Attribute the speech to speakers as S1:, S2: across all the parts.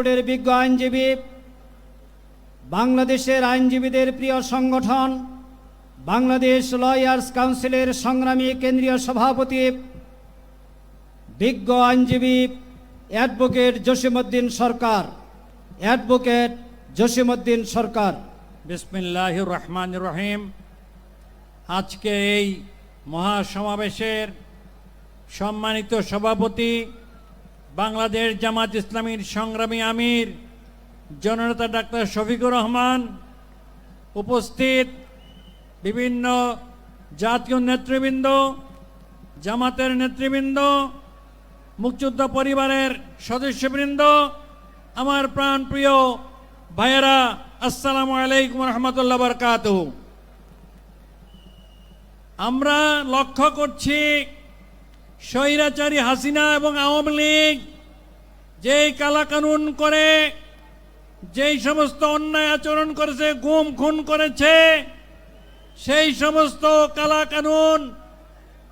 S1: কোর্টের বিজ্ঞ আইনজীবী, বাংলাদেশের আইনজীবীদের প্রিয় সংগঠন, বাংলাদেশ লয়ার্স কাউন্সিলের সংগ্রামী কেন্দ্রীয় সভাপতি, বিজ্ঞ আইনজীবী অ্যাডভোকেট জসিমউদ্দিন সরকার। অ্যাডভোকেট জসিমউদ্দিন সরকার।
S2: বিসমিল্লাহ রহমান রহিম। আজকে এই মহাসমাবেশের সম্মানিত সভাপতি বাংলাদেশ জামাত ইসলামীর সংগ্রামী আমির, জননেতা ডাক্তার শফিকুর রহমান, উপস্থিত বিভিন্ন জাতীয় নেতৃবৃন্দ, জামাতের নেতৃবৃন্দ, মুক্তিযোদ্ধা পরিবারের সদস্যবৃন্দ, আমার প্রাণ প্রিয় ভাইয়েরা, আসসালামু আলাইকুম রহমতুল্লাহ বরকাত আমরা লক্ষ্য করছি স্বৈরাচারী হাসিনা এবং আওয়ামী লীগ যেই কালাকানুন করে, যেই সমস্ত অন্যায় আচরণ করেছে, গুম খুন করেছে, সেই সমস্ত কালাকানুন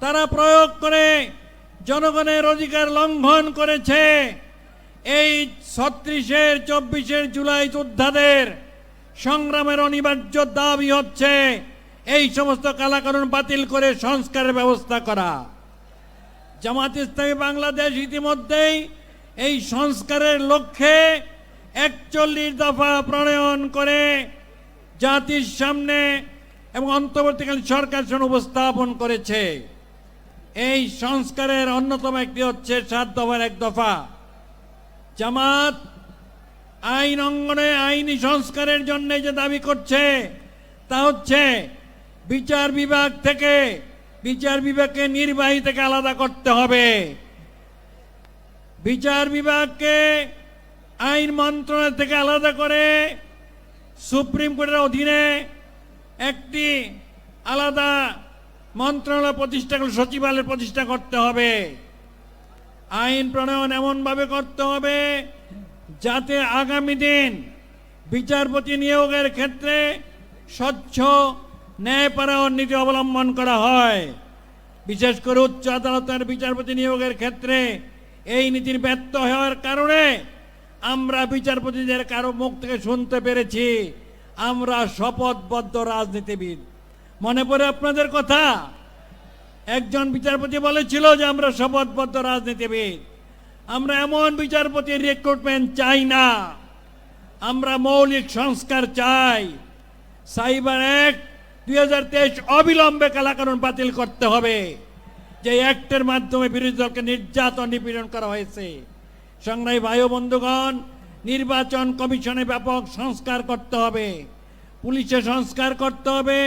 S2: তারা প্রয়োগ করে জনগণের অধিকার লঙ্ঘন করেছে। এই ছত্রিশের, চব্বিশের জুলাই যোদ্ধাদের সংগ্রামের অনিবার্য দাবি হচ্ছে, এই সমস্ত কালাকানুন বাতিল করে সংস্কারের ব্যবস্থা করা। জামাত ইসলামী বাংলাদেশ ইতিমধ্যেই এই সংস্কারের লক্ষ্যে একচল্লিশ দফা প্রণয়ন করে জাতির সামনে এবং অন্তর্বর্তীকালীন সরকার উপস্থাপন করেছে। এই সংস্কারের অন্যতম একটি হচ্ছে সাত দফার এক দফা। জামাত আইন অঙ্গনে আইনি সংস্কারের জন্য যে দাবি করছে, তা হচ্ছে বিচার বিভাগ থেকে বিচার বিভাগকে নির্বাহী থেকে আলাদা করতে হবে। বিচার বিভাগকে আইন মন্ত্রণালয় থেকে আলাদা করে সুপ্রিম কোর্টের অধীনে একটি আলাদা মন্ত্রণালয় প্রতিষ্ঠা করে সচিবালয় প্রতিষ্ঠা করতে হবে। আইন প্রণয়ন এমনভাবে করতে হবে যাতে আগামী দিন বিচারপতি নিয়োগের ক্ষেত্রে স্বচ্ছ ন্যায়পরায়ণ নীতি অবলম্বন করা হয়। বিশেষ করে উচ্চ আদালতের বিচারপতি নিয়োগের ক্ষেত্রে এই নীতির ব্যর্থ হওয়ার কারণে আমরা বিচারপতিদের কারও মুখ থেকে শুনতে পেরেছি। আমরা শপথবদ্ধ রাজনীতিবিদ। মনে পড়ে আপনাদের কথা? একজন বিচারপতি বলেছিল যে আমরা শপথবদ্ধ রাজনীতিবিদ। আমরা এমন বিচারপতির রিক্রুটমেন্ট চাই না। আমরা মৌলিক সংস্কার চাই। সাইবার অ্যাক্ট দুই অবিলম্বে কালাকানুন বাতিল করতে হবে। যে অ্যাক্টের মাধ্যমে বিরোধী দলকে নির্যাতন নিপীড়ন করা হয়েছে। সংগ্রামী ভাই বন্ধুগণ, নির্বাচন কমিশনে ব্যাপক সংস্কার করতে হবে। পুলিশে সংস্কার করতে হবে।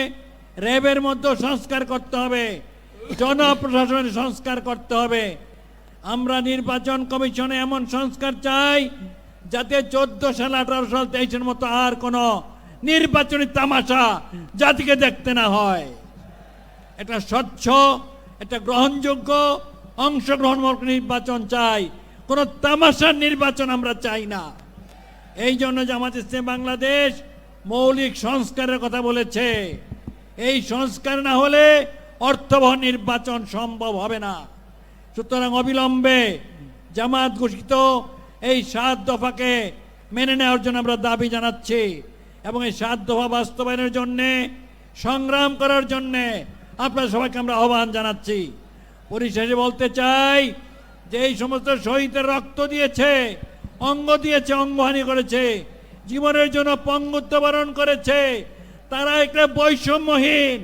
S2: র্যাবের মধ্যে সংস্কার করতে হবে। জনপ্রশাসনের সংস্কার করতে হবে। আমরা নির্বাচন কমিশনে এমন সংস্কার চাই, যাতে চোদ্দ সাল, আঠারো সাল, তেইশের মতো আর কোনো নির্বাচনী তামাশা জাতিকে দেখতে না হয়। এটা স্বচ্ছ, এটা গ্রহণযোগ্য অংশগ্রহণমূলক নির্বাচন চাই। কোনো তামাশার নির্বাচন আমরা চাই না। এই জন্য জামাত ইসলাম বাংলাদেশ মৌলিক সংস্কারের কথা বলেছে। এই সংস্কার না হলে অর্থবহ নির্বাচন সম্ভব হবে না। সুতরাং অবিলম্বে জামাত ঘোষিত এই সাত দফাকে মেনে নেওয়ার জন্য আমরা দাবি জানাচ্ছি। এবং এই সাত দফা বাস্তবায়নের জন্যে, সংগ্রাম করার জন্যে আপনার সবাইকে আমরা আহ্বান জানাচ্ছি। পরিশেষে বলতে চাই যে এই সমস্ত শহীদের রক্ত দিয়েছে, অঙ্গ দিয়েছে, অঙ্গহানি করেছে, জীবনের জন্য পঙ্গুত্ব বরণ করেছে, তারা একটা বৈষম্যহীন,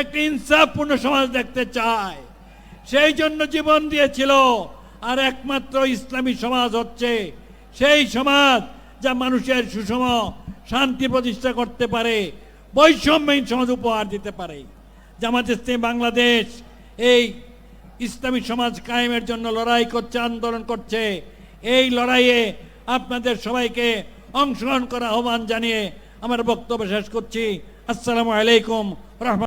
S2: একটি ইনসাফপূর্ণ সমাজ দেখতে চায়। সেই জন্য জীবন দিয়েছিল, আর একমাত্র ইসলামী সমাজ হচ্ছে সেই সমাজ যা মানুষের সুষম শান্তি প্রতিষ্ঠা করতে পারে, বৈষম্যহীন সমাজ উপহার দিতে পারে। জামাত ইসলামী বাংলাদেশ এই ইসলামী সমাজ কায়েমের জন্য লড়াই করছে, আন্দোলন করছে। এই লড়াইয়ে আপনাদের সবাইকে অংশগ্রহণ করা আহ্বান জানিয়ে আমার বক্তব্য শেষ করছি। আসসালামু আলাইকুম রহমান